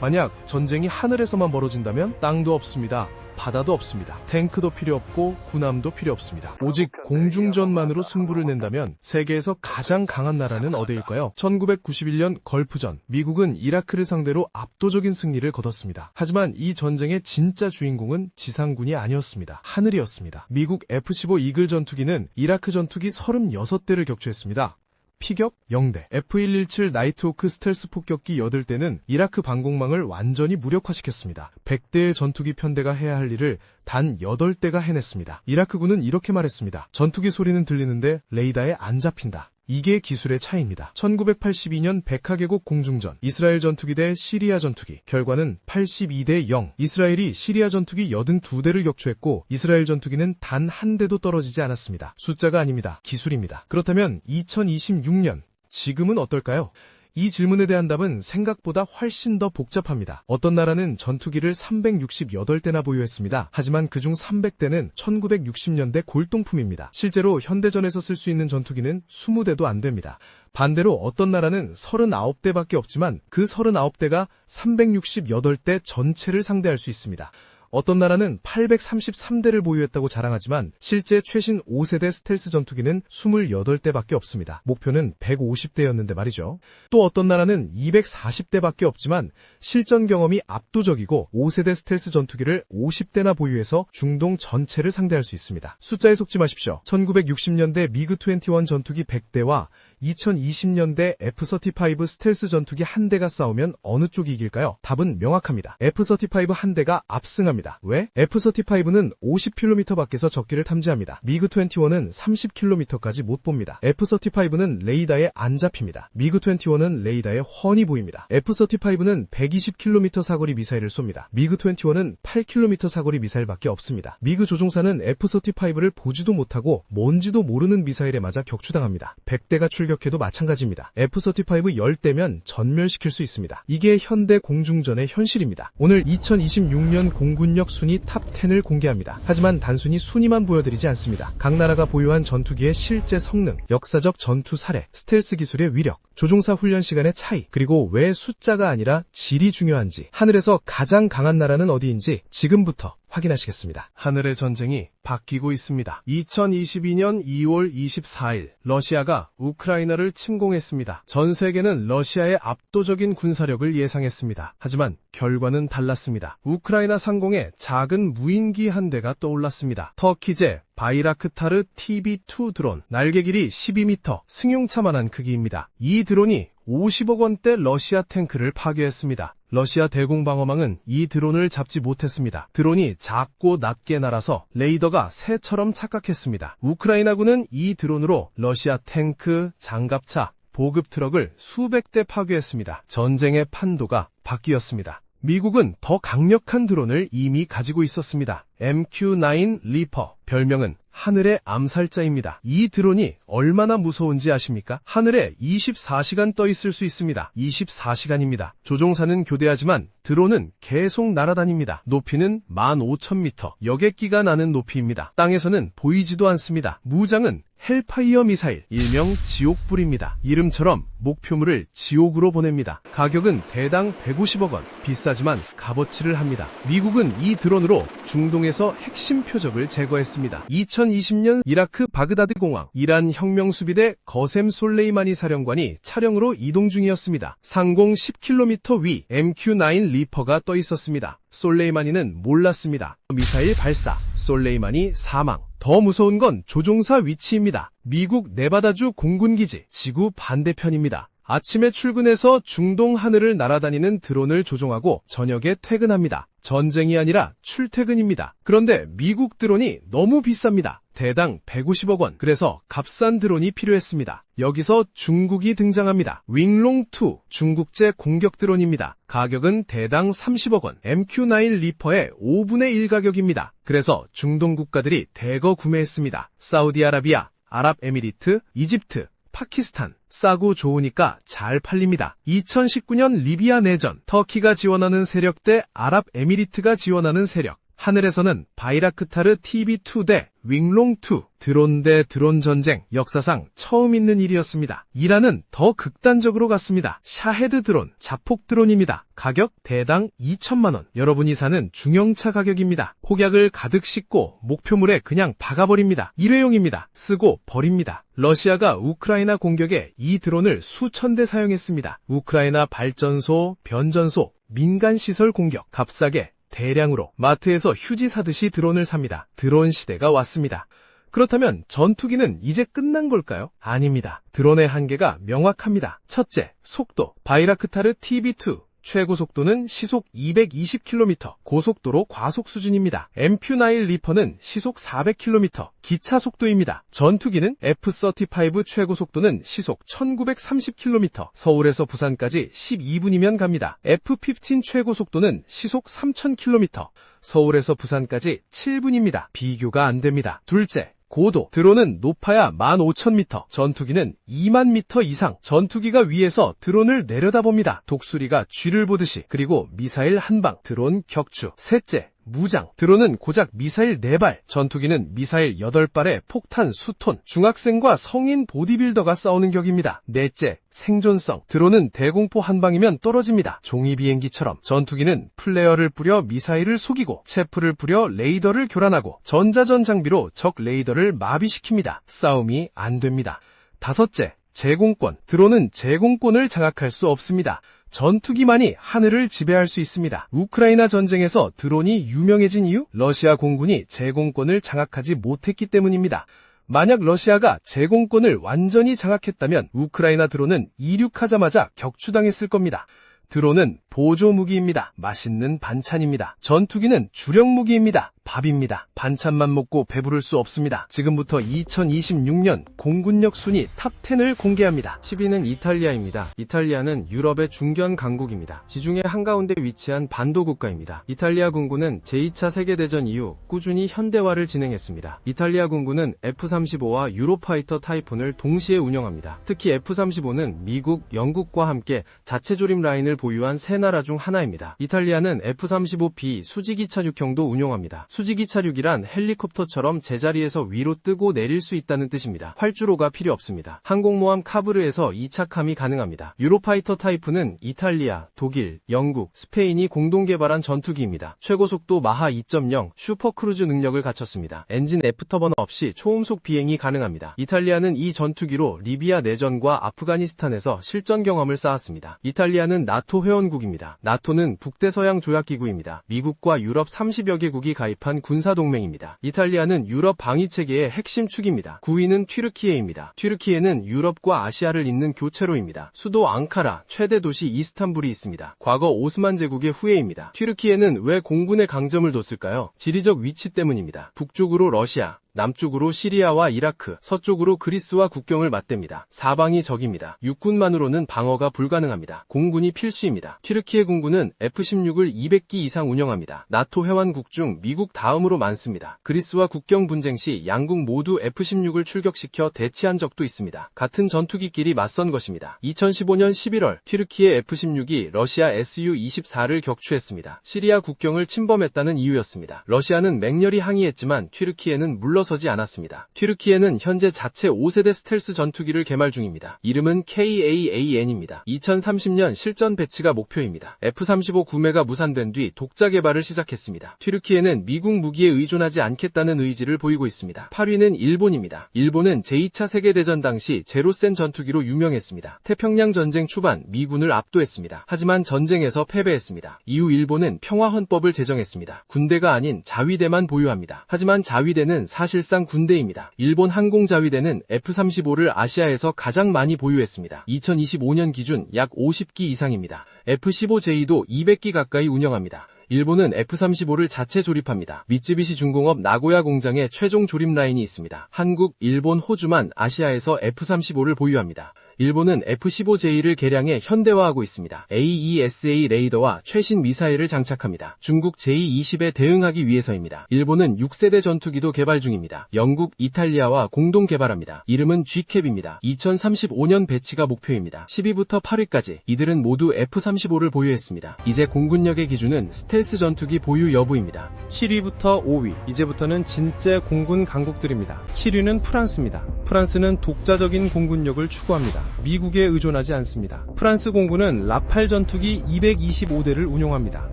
만약 전쟁이 하늘에서만 벌어진다면 땅도 없습니다. 바다도 없습니다. 탱크도 필요 없고 군함도 필요 없습니다. 오직 공중전만으로 승부를 낸다면 세계에서 가장 강한 나라는 어디일까요? 1991년 걸프전 미국은 이라크를 상대로 압도적인 승리를 거뒀습니다. 하지만 이 전쟁의 진짜 주인공은 지상군이 아니었습니다. 하늘이었습니다. 미국 F-15 이글 전투기는 이라크 전투기 36대를 격추했습니다. 피격 0대, F-117 나이트호크 스텔스 폭격기 8대는 이라크 방공망을 완전히 무력화시켰습니다. 100대의 전투기 편대가 해야 할 일을 단 8대가 해냈습니다. 이라크군은 이렇게 말했습니다. 전투기 소리는 들리는데 레이더에 안 잡힌다. 이게 기술의 차이입니다. 1982년 백하계곡 공중전, 이스라엘 전투기 대 시리아 전투기. 결과는 82대 0. 이스라엘이 시리아 전투기 82대를 격추했고, 이스라엘 전투기는 단 한 대도 떨어지지 않았습니다. 숫자가 아닙니다. 기술입니다. 그렇다면 2026년, 지금은 어떨까요? 이 질문에 대한 답은 생각보다 훨씬 더 복잡합니다. 어떤 나라는 전투기를 368대나 보유했습니다. 하지만 그중 300대는 1960년대 골동품입니다. 실제로 현대전에서 쓸 수 있는 전투기는 20대도 안 됩니다. 반대로 어떤 나라는 39대밖에 없지만 그 39대가 368대 전체를 상대할 수 있습니다. 어떤 나라는 833대를 보유했다고 자랑하지만 실제 최신 5세대 스텔스 전투기는 28대밖에 없습니다. 목표는 150대였는데 말이죠. 또 어떤 나라는 240대밖에 없지만 실전 경험이 압도적이고 5세대 스텔스 전투기를 50대나 보유해서 중동 전체를 상대할 수 있습니다. 숫자에 속지 마십시오. 1960년대 미그 21 전투기 100대와 2020년대 F-35 스텔스 전투기 한 대가 싸우면 어느 쪽이 이길까요? 답은 명확합니다. F-35 한 대가 압승합니다. 왜? F-35는 50km 밖에서 적기를 탐지합니다. 미그 21은 30km까지 못 봅니다. F-35는 레이더에 안 잡힙니다. 미그 21은 레이더에 훤히 보입니다. F-35는 120km 사거리 미사일을 쏩니다. 미그 21은 8km 사거리 미사일밖에 없습니다. 미그 조종사는 F-35를 보지도 못하고 뭔지도 모르는 미사일에 맞아 격추당합니다. 100대가 출 격해도 마찬가지입니다. F-35 10대면 전멸시킬 수 있습니다. 이게 현대 공중전의 현실입니다. 오늘 2026년 공군력 순위 탑10을 공개합니다. 하지만 단순히 순위만 보여드리지 않습니다. 각 나라가 보유한 전투기의 실제 성능, 역사적 전투 사례, 스텔스 기술의 위력, 조종사 훈련 시간의 차이, 그리고 왜 숫자가 아니라 질이 중요한지, 하늘에서 가장 강한 나라는 어디인지 지금부터 확인하시겠습니다. 하늘의 전쟁이 바뀌고 있습니다. 2022년 2월 24일 러시아가 우크라이나를 침공했습니다. 전 세계는 러시아의 압도적인 군사력을 예상했습니다. 하지만 결과는 달랐습니다. 우크라이나 상공에 작은 무인기 한 대가 떠올랐습니다. 터키제 바이라크타르 TB2 드론, 날개 길이 12m, 승용차만한 크기입니다. 이 드론이 50억 원대 러시아 탱크를 파괴했습니다. 러시아 대공방어망은 이 드론을 잡지 못했습니다. 드론이 작고 낮게 날아서 레이더가 새처럼 착각했습니다. 우크라이나군은 이 드론으로 러시아 탱크, 장갑차, 보급 트럭을 수백 대 파괴했습니다. 전쟁의 판도가 바뀌었습니다. 미국은 더 강력한 드론을 이미 가지고 있었습니다. MQ-9 리퍼, 별명은 하늘의 암살자입니다. 이 드론이 얼마나 무서운지 아십니까? 하늘에 24시간 떠 있을 수 있습니다. 24시간입니다. 조종사는 교대하지만 드론은 계속 날아다닙니다. 높이는 15,000m, 여객기가 나는 높이입니다. 땅에서는 보이지도 않습니다. 무장은 헬파이어 미사일, 일명 지옥불입니다. 이름처럼 목표물을 지옥으로 보냅니다. 가격은 대당 150억 원, 비싸지만 값어치를 합니다. 미국은 이 드론으로 중동에서 핵심 표적을 제거했습니다. 2020년 이라크 바그다드 공항, 이란 혁명수비대 거셈 솔레이마니 사령관이 차량으로 이동 중이었습니다. 상공 10km 위 MQ-9 리퍼가 떠 있었습니다. 솔레이마니는 몰랐습니다. 미사일 발사, 솔레이마니 사망. 더 무서운 건 조종사 위치입니다. 미국 네바다주 공군기지, 지구 반대편입니다. 아침에 출근해서 중동 하늘을 날아다니는 드론을 조종하고 저녁에 퇴근합니다. 전쟁이 아니라 출퇴근입니다. 그런데 미국 드론이 너무 비쌉니다. 대당 150억 원. 그래서 값싼 드론이 필요했습니다. 여기서 중국이 등장합니다. 윙롱2 중국제 공격 드론입니다. 가격은 대당 30억 원. MQ-9 리퍼의 5분의 1 가격입니다. 그래서 중동 국가들이 대거 구매했습니다. 사우디아라비아, 아랍에미리트, 이집트, 파키스탄, 싸고 좋으니까 잘 팔립니다. 2019년 리비아 내전, 터키가 지원하는 세력 대 아랍에미리트가 지원하는 세력. 하늘에서는 바이라크타르 TB2대 윙롱2 드론 대 드론 전쟁 역사상 처음 있는 일이었습니다. 이란은 더 극단적으로 갔습니다. 샤헤드 드론, 자폭 드론입니다. 가격 대당 2천만원. 여러분이 사는 중형차 가격입니다. 폭약을 가득 싣고 목표물에 그냥 박아버립니다. 일회용입니다. 쓰고 버립니다. 러시아가 우크라이나 공격에 이 드론을 수천 대 사용했습니다. 우크라이나 발전소, 변전소, 민간시설 공격, 값싸게 대량으로 마트에서 휴지 사듯이 드론을 삽니다. 드론 시대가 왔습니다. 그렇다면 전투기는 이제 끝난 걸까요? 아닙니다. 드론의 한계가 명확합니다. 첫째, 속도. 바이라크타르 TB2. 최고 속도는 시속 220km, 고속도로 과속 수준입니다. MQ-9 리퍼는 시속 400km, 기차 속도입니다. 전투기는 F-35 최고 속도는 시속 1930km, 서울에서 부산까지 12분이면 갑니다. F-15 최고 속도는 시속 3000km, 서울에서 부산까지 7분입니다. 비교가 안 됩니다. 둘째, 고도. 드론은 높아야 15,000m, 전투기는 2만 m 이상. 전투기가 위에서 드론을 내려다봅니다. 독수리가 쥐를 보듯이. 그리고 미사일 한 방, 드론 격추. 셋째, 무장. 드론은 고작 미사일 4발, 전투기는 미사일 8발에 폭탄 수톤. 중학생과 성인 보디빌더가 싸우는 격입니다. 넷째, 생존성. 드론은 대공포 한 방이면 떨어집니다. 종이 비행기처럼. 전투기는 플레어를 뿌려 미사일을 속이고, 체프를 뿌려 레이더를 교란하고, 전자전 장비로 적 레이더를 마비시킵니다. 싸움이 안 됩니다. 다섯째, 제공권. 드론은 제공권을 장악할 수 없습니다. 전투기만이 하늘을 지배할 수 있습니다. 우크라이나 전쟁에서 드론이 유명해진 이유? 러시아 공군이 제공권을 장악하지 못했기 때문입니다. 만약 러시아가 제공권을 완전히 장악했다면 우크라이나 드론은 이륙하자마자 격추당했을 겁니다. 드론은 보조 무기입니다. 맛있는 반찬입니다. 전투기는 주력 무기입니다. 밥입니다. 반찬만 먹고 배부를 수 없습니다. 지금부터 2026년 공군력 순위 탑10을 공개합니다. 10위는 이탈리아입니다. 이탈리아는 유럽의 중견 강국입니다. 지중해 한가운데 위치한 반도 국가입니다. 이탈리아 군군은 제2차 세계대전 이후 꾸준히 현대화를 진행했습니다. 이탈리아 군군은 F-35와 유로파이터 타이푼을 동시에 운영합니다. 특히 F-35는 미국, 영국과 함께 자체 조립 라인을 보유한 세 나라 중 하나입니다. 이탈리아는 F-35B 수직이차륙형도 운용합니다. 수직이차륙이란 헬리콥터처럼 제자리에서 위로 뜨고 내릴 수 있다는 뜻입니다. 활주로가 필요 없습니다. 항공모함 카브르에서 이착함이 가능합니다. 유로파이터 타이프는 이탈리아, 독일, 영국, 스페인이 공동 개발한 전투기입니다. 최고 속도 마하 2.0 슈퍼크루즈 능력을 갖췄습니다. 엔진 애프터버너 없이 초음속 비행이 가능합니다. 이탈리아는 이 전투기로 리비아 내전과 아프가니스탄에서 실전 경험을 쌓았습니다. 이탈리아는 나토 회원국입니다. 나토는 북대서양 조약기구입니다. 미국과 유럽 30여 개국이 가입한 군사동맹입니다. 이탈리아는 유럽 방위체계의 핵심 축입니다. 9위는 튀르키예입니다. 튀르키예는 유럽과 아시아를 잇는 교체로입니다. 수도 앙카라, 최대 도시 이스탄불이 있습니다. 과거 오스만 제국의 후예입니다. 튀르키예는 왜 공군에 강점을 뒀을까요? 지리적 위치 때문입니다. 북쪽으로 러시아, 남쪽으로 시리아와 이라크, 서쪽으로 그리스와 국경을 맞댑니다. 사방이 적입니다. 육군만으로는 방어가 불가능합니다. 공군이 필수입니다. 튀르키예 군군은 F-16을 200기 이상 운영합니다. 나토 회원국 중 미국 다음으로 많습니다. 그리스와 국경 분쟁 시 양국 모두 F-16을 출격시켜 대치한 적도 있습니다. 같은 전투기끼리 맞선 것입니다. 2015년 11월 튀르키예 F-16이 러시아 Su-24를 격추했습니다. 시리아 국경을 침범했다는 이유였습니다. 러시아는 맹렬히 항의했지만 튀르키예는 물러 서지 않았습니다. 튀르키예는 현재 자체 5세대 스텔스 전투기를 개발 중입니다. 이름은 KAAN입니다. 2030년 실전 배치가 목표입니다. F-35 구매가 무산된 뒤 독자 개발을 시작했습니다. 튀르키예는 미국 무기에 의존하지 않겠다는 의지를 보이고 있습니다. 8위는 일본입니다. 일본은 제2차 세계대전 당시 제로센 전투기로 유명했습니다. 태평양 전쟁 초반 미군을 압도했습니다. 하지만 전쟁에서 패배했습니다. 이후 일본은 평화헌법을 제정했습니다. 군대가 아닌 자위대만 보유합니다. 하지만 자위대는 사실 상 군대입니다. 일본 항공자위대는 F-35를 아시아에서 가장 많이 보유했습니다. 2025년 기준 약 50기 이상입니다. F-15J도 200기 가까이 운영합니다. 일본은 F-35를 자체 조립합니다. 미쯔비시 중공업 나고야 공장에 최종 조립 라인이 있습니다. 한국, 일본, 호주만 아시아에서 F-35를 보유합니다. 일본은 F-15J를 개량해 현대화하고 있습니다. AESA 레이더와 최신 미사일을 장착합니다. 중국 J-20에 대응하기 위해서입니다. 일본은 6세대 전투기도 개발 중입니다. 영국, 이탈리아와 공동 개발합니다. 이름은 G캡입니다. 2035년 배치가 목표입니다. 10위부터 8위까지 이들은 모두 F-35를 보유했습니다. 이제 공군력의 기준은 스텔 스텔스 전투기 보유 여부입니다. 7위부터 5위, 이제부터는 진짜 공군 강국들입니다. 7위는 프랑스입니다. 프랑스는 독자적인 공군력을 추구합니다. 미국에 의존하지 않습니다. 프랑스 공군은 라팔 전투기 225대를 운용합니다.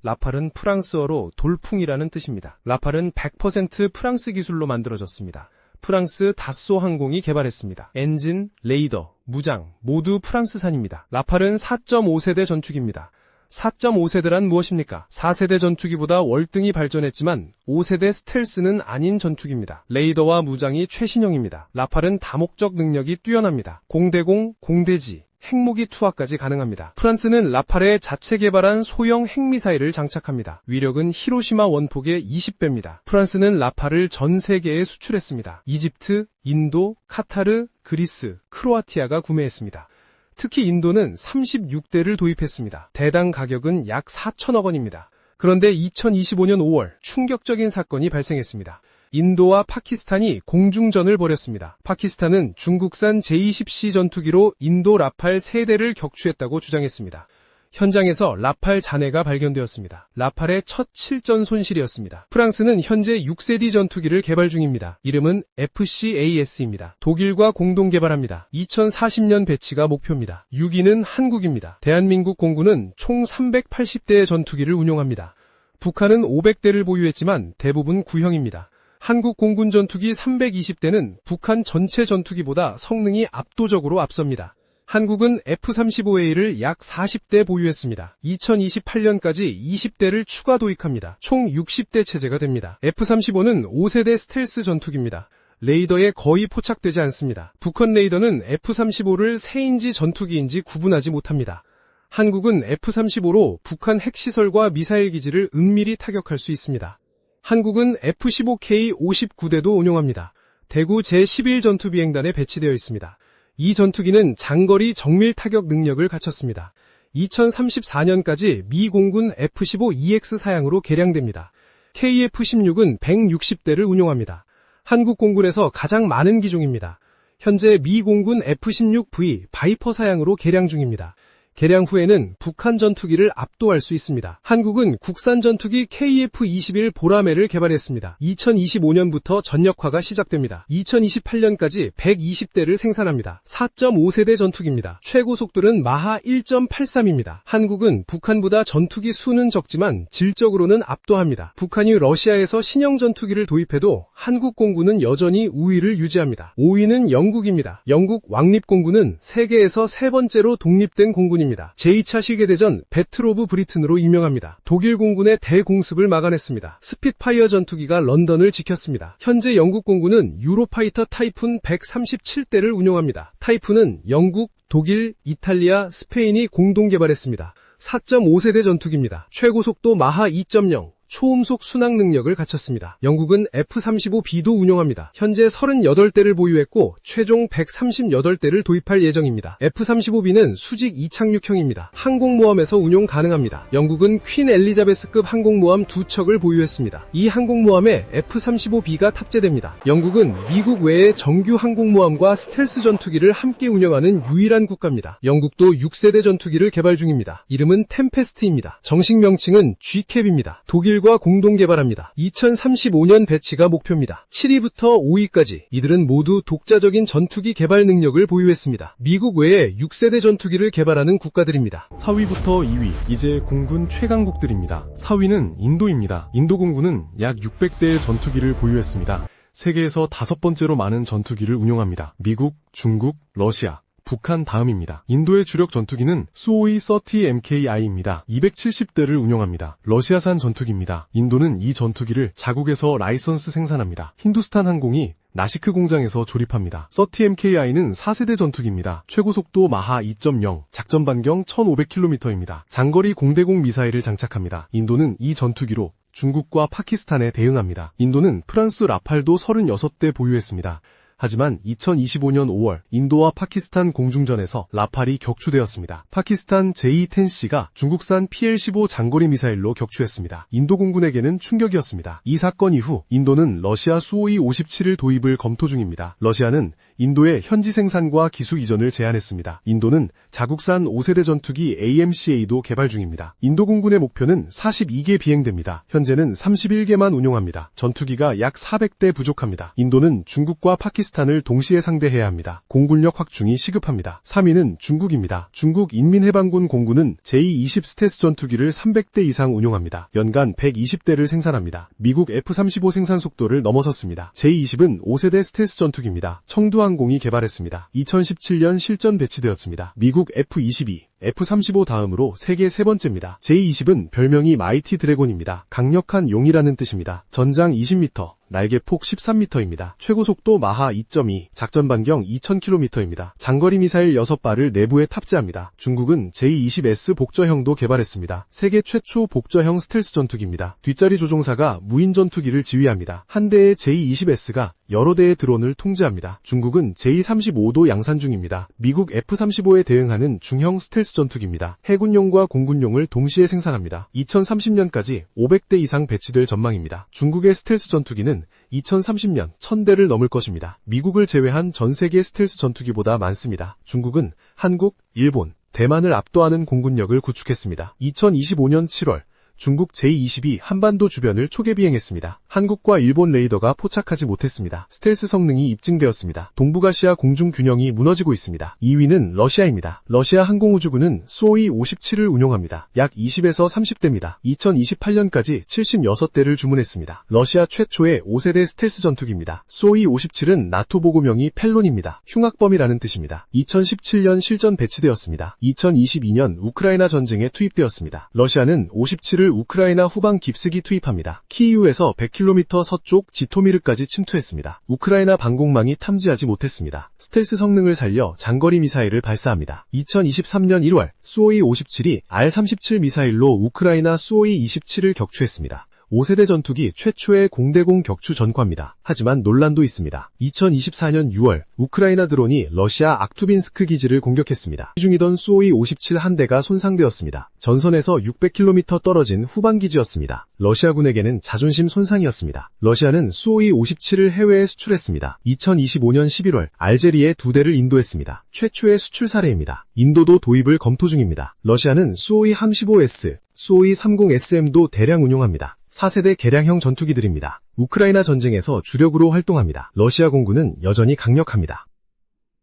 라팔은 프랑스어로 돌풍이라는 뜻입니다. 라팔은 100% 프랑스 기술로 만들어졌습니다. 프랑스 다쏘 항공이 개발했습니다. 엔진, 레이더, 무장 모두 프랑스산입니다. 라팔은 4.5세대 전투기입니다. 4.5세대란 무엇입니까? 4세대 전투기보다 월등히 발전했지만 5세대 스텔스는 아닌 전투기입니다. 레이더와 무장이 최신형입니다. 라팔은 다목적 능력이 뛰어납니다. 공대공, 공대지, 핵무기 투하까지 가능합니다. 프랑스는 라팔에 자체 개발한 소형 핵미사일을 장착합니다. 위력은 히로시마 원폭의 20배입니다. 프랑스는 라팔을 전 세계에 수출했습니다. 이집트, 인도, 카타르, 그리스, 크로아티아가 구매했습니다. 특히 인도는 36대를 도입했습니다. 대당 가격은 약 4천억 원입니다. 그런데 2025년 5월 충격적인 사건이 발생했습니다. 인도와 파키스탄이 공중전을 벌였습니다. 파키스탄은 중국산 J-20C 전투기로 인도 라팔 3대를 격추했다고 주장했습니다. 현장에서 라팔 잔해가 발견되었습니다. 라팔의 첫 실전 손실이었습니다. 프랑스는 현재 6세디 전투기를 개발 중입니다. 이름은 FCAS입니다. 독일과 공동 개발합니다. 2040년 배치가 목표입니다. 6위는 한국입니다. 대한민국 공군은 총 380대의 전투기를 운용합니다. 북한은 500대를 보유했지만 대부분 구형입니다. 한국 공군 전투기 320대는 북한 전체 전투기보다 성능이 압도적으로 앞섭니다. 한국은 F-35A를 약 40대 보유했습니다. 2028년까지 20대를 추가 도입합니다. 총 60대 체제가 됩니다. F-35는 5세대 스텔스 전투기입니다. 레이더에 거의 포착되지 않습니다. 북한 레이더는 F-35를 새인지 전투기인지 구분하지 못합니다. 한국은 F-35로 북한 핵시설과 미사일 기지를 은밀히 타격할 수 있습니다. 한국은 F-15K 59대도 운용합니다. 대구 제11전투비행단에 배치되어 있습니다. 이 전투기는 장거리 정밀 타격 능력을 갖췄습니다. 2034년까지 미 공군 F-15EX 사양으로 개량됩니다. KF-16은 160대를 운용합니다. 한국 공군에서 가장 많은 기종입니다. 현재 미 공군 F-16V 바이퍼 사양으로 개량 중입니다. 개량 후에는 북한 전투기를 압도할 수 있습니다. 한국은 국산 전투기 KF-21 보라매를 개발했습니다. 2025년부터 전역화가 시작됩니다. 2028년까지 120대를 생산합니다. 4.5세대 전투기입니다. 최고 속도는 마하 1.83입니다. 한국은 북한보다 전투기 수는 적지만 질적으로는 압도합니다. 북한이 러시아에서 신형 전투기를 도입해도 한국 공군은 여전히 우위를 유지합니다. 5위는 영국입니다. 영국 왕립공군은 세계에서 세 번째로 독립된 공군입니다. 제2차 세계대전 오브 브리튼으로 유명합니다. 독일 공군의 대공습을 막아냈습니다. 스핏파이어 전투기가 런던을 지켰습니다. 현재 영국 공군은 유로파이터 타이푼 137대를 운용합니다. 타이푼은 영국, 독일, 이탈리아, 스페인이 공동 개발했습니다. 4.5세대 전투기입니다. 최고 속도 마하 2.0, 초음속 순항 능력을 갖췄습니다. 영국은 F-35B도 운용합니다. 현재 38대를 보유했고 최종 138대를 도입할 예정입니다. F-35B는 수직 이착륙형입니다. 항공모함에서 운용 가능합니다. 영국은 퀸 엘리자베스급 항공모함 두 척을 보유했습니다. 이 항공모함에 F-35B가 탑재됩니다. 영국은 미국 외의 정규 항공모함과 스텔스 전투기를 함께 운영하는 유일한 국가입니다. 영국도 6세대 전투기를 개발 중입니다. 이름은 템페스트입니다. 정식 명칭은 G캡입니다. 독일 과 공동 개발합니다. 2035년 배치가 목표입니다. 7위부터 5위까지 이들은 모두 독자적인 전투기 개발 능력을 보유했습니다. 미국 외에 6세대 전투기를 개발하는 국가들입니다. 4위부터 2위, 이제 공군 최강국들입니다. 4위는 인도입니다. 인도 공군은 약 600대의 전투기를 보유했습니다. 세계에서 다섯 번째로 많은 전투기를 운용합니다. 미국, 중국, 러시아, 북한 다음입니다. 인도의 주력 전투기는 수호이 30MKI입니다. 270대를 운용합니다. 러시아산 전투기입니다. 인도는 이 전투기를 자국에서 라이선스 생산합니다. 힌두스탄 항공이 나시크 공장에서 조립합니다. 30MKI는 4세대 전투기입니다. 최고 속도 마하 2.0, 작전 반경 1500km입니다. 장거리 공대공 미사일을 장착합니다. 인도는 이 전투기로 중국과 파키스탄에 대응합니다. 인도는 프랑스 라팔도 36대 보유했습니다. 하지만 2025년 5월 인도와 파키스탄 공중전에서 라팔이 격추되었습니다. 파키스탄 J-10C가 중국산 PL-15 장거리 미사일로 격추했습니다. 인도 공군에게는 충격이었습니다. 이 사건 이후 인도는 러시아 수호이 57을 도입을 검토 중입니다. 러시아는 인도의 현지 생산과 기술 이전을 제안했습니다. 인도는 자국산 5세대 전투기 AMCA도 개발 중입니다. 인도 공군의 목표는 42개 비행대입니다. 현재는 31개만 운용합니다. 전투기가 약 400대 부족합니다. 인도는 중국과 파키스탄을 동시에 상대해야 합니다. 공군력 확충이 시급합니다. 3위는 중국입니다. 중국 인민해방군 공군은 제2-20 스텔스 전투기를 300대 이상 운용합니다. 연간 120대를 생산합니다. 미국 F-35 생산 속도를 넘어섰습니다. 제20은 5세대 스텔스 전투기입니다. 청두 항공이 개발했습니다. 2017년 실전 배치되었습니다. 미국 F-22, F-35 다음으로 세계 세 번째입니다. J-20은 별명이 마이티 드래곤입니다. 강력한 용이라는 뜻입니다. 전장 20m, 날개폭 13m입니다. 최고 속도 마하 2.2, 작전 반경 2000km입니다. 장거리 미사일 6발을 내부에 탑재합니다. 중국은 J-20S 복저형도 개발했습니다. 세계 최초 복저형 스텔스 전투기입니다. 뒷자리 조종사가 무인 전투기를 지휘합니다. 한 대의 J-20S가 여러 대의 드론을 통제합니다. 중국은 J-35도 양산 중입니다. 미국 F-35에 대응하는 중형 스텔스 전투기입니다. 해군용과 공군용을 동시에 생산합니다. 2030년까지 500대 이상 배치될 전망입니다. 중국의 스텔스 전투기는 2030년 1000대를 넘을 것입니다. 미국을 제외한 전 세계 스텔스 전투기보다 많습니다. 중국은 한국, 일본, 대만을 압도하는 공군력을 구축했습니다. 2025년 7월 중국 제22 한반도 주변을 초계 비행했습니다. 한국과 일본 레이더가 포착하지 못했습니다. 스텔스 성능이 입증되었습니다. 동북아시아 공중 균형이 무너지고 있습니다. 2위는 러시아입니다. 러시아 항공우주군은 수호이 57을 운용합니다. 약 20에서 30대입니다. 2028년까지 76대를 주문했습니다. 러시아 최초의 5세대 스텔스 전투기입니다. 수호이 57은 나토 보고명이 펠론입니다. 흉악범이라는 뜻입니다. 2017년 실전 배치되었습니다. 2022년 우크라이나 전쟁에 투입되었습니다. 러시아는 57을 우크라이나 후방 깊숙이 투입합니다. 키이우에서 100km 서쪽 지토미르까지 침투했습니다. 우크라이나 방공망이 탐지하지 못했습니다. 스텔스 성능을 살려 장거리 미사일을 발사합니다. 2023년 1월 수호이 57이 R-37 미사일로 우크라이나 수호이 27을 격추했습니다. 5세대 전투기 최초의 공대공 격추 전과입니다. 하지만 논란도 있습니다. 2024년 6월 우크라이나 드론이 러시아 악투빈스크 기지를 공격했습니다. 중이던 수호이 57 한 대가 손상되었습니다. 전선에서 600km 떨어진 후방 기지였습니다. 러시아군에게는 자존심 손상이었습니다. 러시아는 수호이 57을 해외에 수출했습니다. 2025년 11월 알제리에 두 대를 인도했습니다. 최초의 수출 사례입니다. 인도도 도입을 검토 중입니다. 러시아는 수호이 35S, 수호이 30SM도 대량 운용합니다. 4세대 개량형 전투기들입니다. 우크라이나 전쟁에서 주력으로 활동합니다. 러시아 공군은 여전히 강력합니다.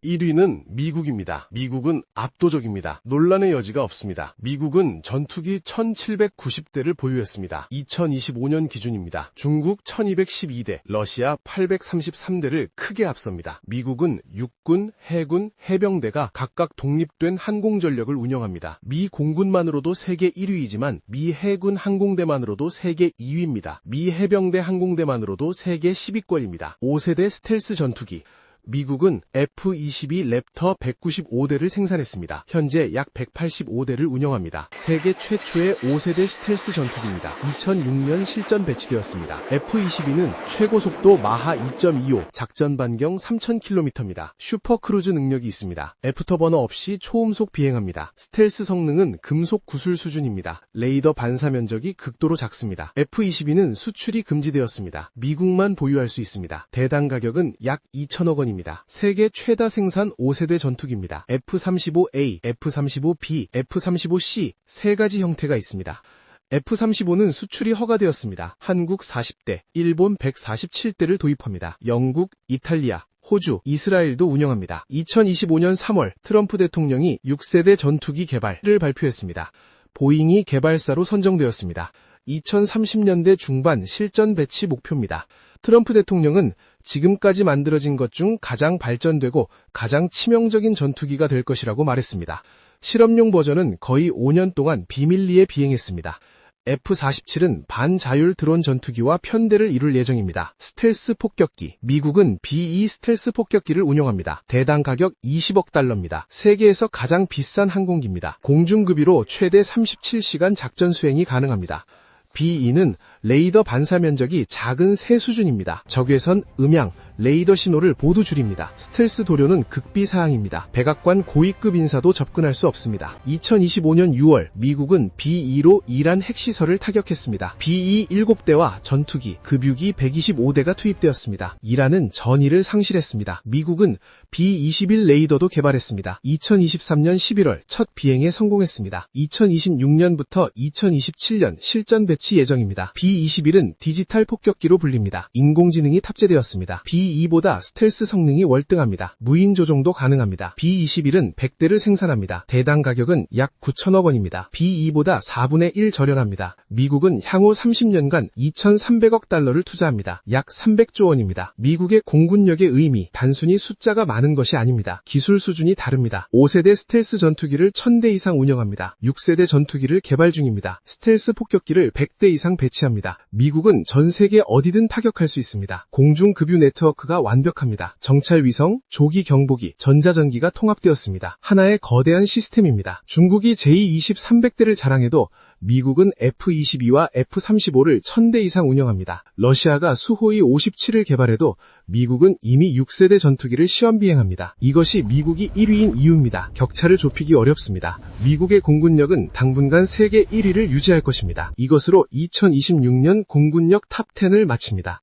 1위는 미국입니다. 미국은 압도적입니다. 논란의 여지가 없습니다. 미국은 전투기 1790대를 보유했습니다. 2025년 기준입니다. 중국 1212대, 러시아 833대를 크게 앞섭니다. 미국은 육군, 해군, 해병대가 각각 독립된 항공전력을 운영합니다. 미 공군만으로도 세계 1위이지만 미 해군 항공대만으로도 세계 2위입니다. 미 해병대 항공대만으로도 세계 10위권입니다. 5세대 스텔스 전투기, 미국은 F-22 랩터 195대를 생산했습니다. 현재 약 185대를 운영합니다. 세계 최초의 5세대 스텔스 전투기입니다. 2006년 실전 배치되었습니다. F-22는 최고 속도 마하 2.25, 작전 반경 3000km입니다. 슈퍼 크루즈 능력이 있습니다. 애프터버너 없이 초음속 비행합니다. 스텔스 성능은 금속 구슬 수준입니다. 레이더 반사 면적이 극도로 작습니다. F-22는 수출이 금지되었습니다. 미국만 보유할 수 있습니다. 대당 가격은 약 2천억 원입니다. 세계 최다 생산 5세대 전투기입니다. F-35A, F-35B, F-35C 세 가지 형태가 있습니다. F-35는 수출이 허가되었습니다. 한국 40대, 일본 147대를 도입합니다. 영국, 이탈리아, 호주, 이스라엘도 운영합니다. 2025년 3월 트럼프 대통령이 6세대 전투기 개발을 발표했습니다. 보잉이 개발사로 선정되었습니다. 2030년대 중반 실전 배치 목표입니다. 트럼프 대통령은 지금까지 만들어진 것 중 가장 발전되고 가장 치명적인 전투기가 될 것이라고 말했습니다. 실험용 버전은 거의 5년 동안 비밀리에 비행했습니다. F-47은 반자율 드론 전투기와 편대를 이룰 예정입니다. 스텔스 폭격기. 미국은 B-2 스텔스 폭격기를 운영합니다. 대당 가격 20억 달러입니다. 세계에서 가장 비싼 항공기입니다. 공중급유로 최대 37시간 작전 수행이 가능합니다. B2는 레이더 반사 면적이 작은 새 수준입니다. 적외선, 음향, 레이더 신호를 모두 줄입니다. 스텔스 도료는 극비 사항입니다. 백악관 고위급 인사도 접근할 수 없습니다. 2025년 6월 미국은 B-2로 이란 핵시설을 타격했습니다. B-2 7대와 전투기, 급유기 125대가 투입되었습니다. 이란은 전의를 상실했습니다. 미국은 B-21 레이더도 개발했습니다. 2023년 11월 첫 비행에 성공했습니다. 2026년부터 2027년 실전 배치 예정입니다. B-21은 디지털 폭격기로 불립니다. 인공지능이 탑재되었습니다. B-2보다 스텔스 성능이 월등합니다. 무인 조종도 가능합니다. B-21은 100대를 생산합니다. 대당 가격은 약 9천억 원입니다. B-2보다 4분의 1 저렴합니다. 미국은 향후 30년간 2,300억 달러를 투자합니다. 약 300조 원입니다. 미국의 공군력의 의미, 단순히 숫자가 많은 것이 아닙니다. 기술 수준이 다릅니다. 5세대 스텔스 전투기를 1000대 이상 운영합니다. 6세대 전투기를 개발 중입니다. 스텔스 폭격기를 100대 이상 배치합니다. 미국은 전 세계 어디든 타격할 수 있습니다. 공중 급유 네트워크가 완벽합니다. 정찰 위성, 조기 경보기, 전자전기가 통합되었습니다. 하나의 거대한 시스템입니다. 중국이 제2-2300대를 자랑해도 미국은 F-22와 F-35를 1000대 이상 운영합니다. 러시아가 수호이 57을 개발해도 미국은 이미 6세대 전투기를 시험 비행합니다. 이것이 미국이 1위인 이유입니다. 격차를 좁히기 어렵습니다. 미국의 공군력은 당분간 세계 1위를 유지할 것입니다. 이것으로 2026년 공군력 탑10을 마칩니다.